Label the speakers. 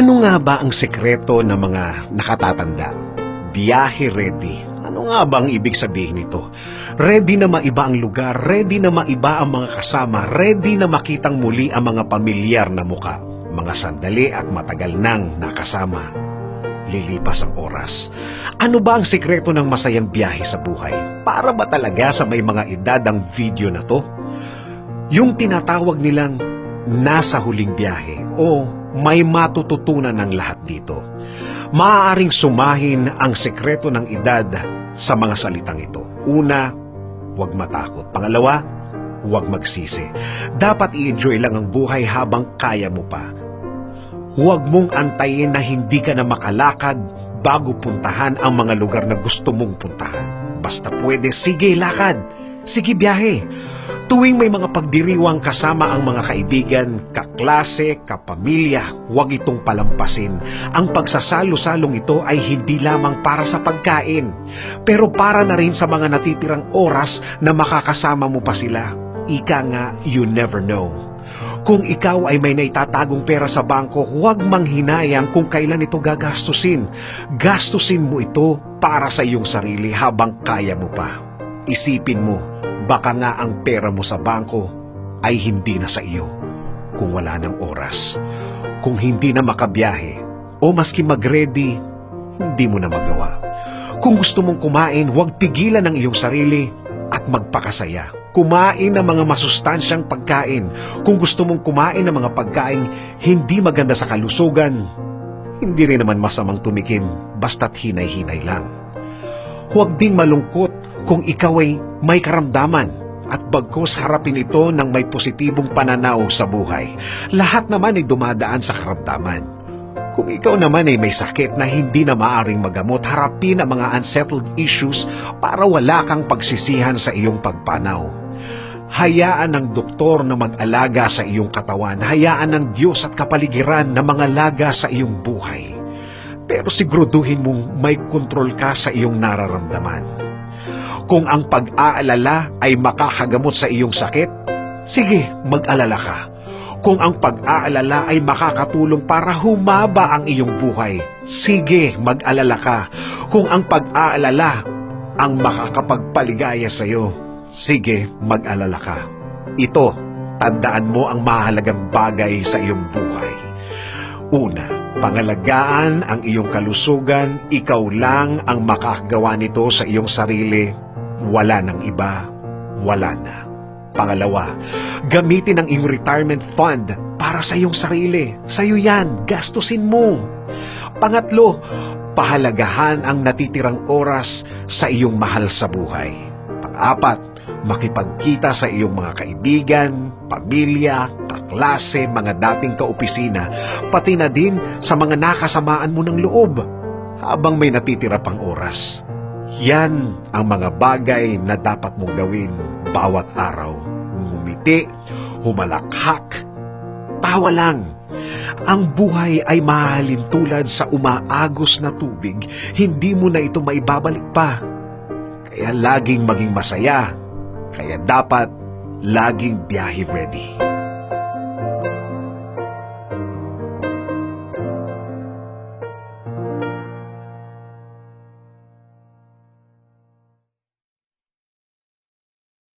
Speaker 1: Ano nga ba ang sekreto ng mga nakatatanda? Biyahe ready. Ano nga ba ang ibig sabihin nito? Ready na maiba ang lugar, ready na maiba ang mga kasama, ready na makitang muli ang mga pamilyar na muka. Mga sandali at matagal nang nakasama. Lilipas ang oras. Ano ba ang sekreto ng masayang biyahe sa buhay? Para ba talaga sa may mga edad ang video na to? Yung tinatawag nilang nasa huling biyahe o may matututunan ng lahat dito. Maaaring sumahin ang sekreto ng edad sa mga salitang ito. Una, huwag matakot. Pangalawa, huwag magsisi. Dapat i-enjoy lang ang buhay habang kaya mo pa. Huwag mong antayin na hindi ka na makalakad bago puntahan ang mga lugar na gusto mong puntahan. Basta pwede, sige lakad. Sige biyahe. Tuwing may mga pagdiriwang kasama ang mga kaibigan, kaklase, kapamilya, huwag itong palampasin. Ang pagsasalo-salong ito ay hindi lamang para sa pagkain, pero para na rin sa mga natitirang oras na makakasama mo pa sila. Ika nga, you never know. Kung ikaw ay may naitatagong pera sa bangko, huwag manghinayang kung kailan ito gagastusin. Gastusin mo ito para sa iyong sarili habang kaya mo pa. Isipin mo, baka nga ang pera mo sa bangko ay hindi na sa iyo kung wala ng oras. Kung hindi na makabiyahe o maski mag-ready, hindi mo na magawa. Kung gusto mong kumain, huwag pigilan ang iyong sarili at magpakasaya. Kumain ng mga masustansyang pagkain. Kung gusto mong kumain ng mga pagkain hindi maganda sa kalusugan, hindi rin naman masamang tumikim basta't hinay-hinay lang. Huwag ding malungkot kung ikaw ay may karamdaman at bagkos harapin ito ng may positibong pananaw sa buhay. Lahat naman ay dumadaan sa karamdaman. Kung ikaw naman ay may sakit na hindi na maaring magamot, harapin ang mga unsettled issues para wala kang pagsisihan sa iyong pagpanaw. Hayaan ng doktor na mag-alaga sa iyong katawan. Hayaan ng Diyos at kapaligiran na mga laga sa iyong buhay. Pero siguraduhin mong may kontrol ka sa iyong nararamdaman. Kung ang pag-aalala ay makakagamot sa iyong sakit, sige, mag-alala ka. Kung ang pag-aalala ay makakatulong para humaba ang iyong buhay, sige, mag-alala ka. Kung ang pag-aalala ang makakapagpaligaya sa iyo, sige, mag-alala ka. Ito, tandaan mo ang mahalagang bagay sa iyong buhay. Una, pangalagaan ang iyong kalusugan, ikaw lang ang makakagawa nito sa iyong sarili, wala ng iba, wala na. Pangalawa, gamitin ang iyong retirement fund para sa iyong sarili. Sa iyo yan, gastusin mo. Pangatlo, pahalagahan ang natitirang oras sa iyong mahal sa buhay. Pang-apat, makipagkita sa iyong mga kaibigan, pamilya, kaklase, mga dating kaopisina, pati na din sa mga nakasamaan mo ng loob habang may natitira pang oras. Yan ang mga bagay na dapat mong gawin bawat araw. Ngumiti, humalakhak, tawa lang. Ang buhay ay mahalin tulad sa umaagos na tubig, hindi mo na ito maibabalik pa. Kaya laging maging masaya, kaya dapat laging biyahe ready.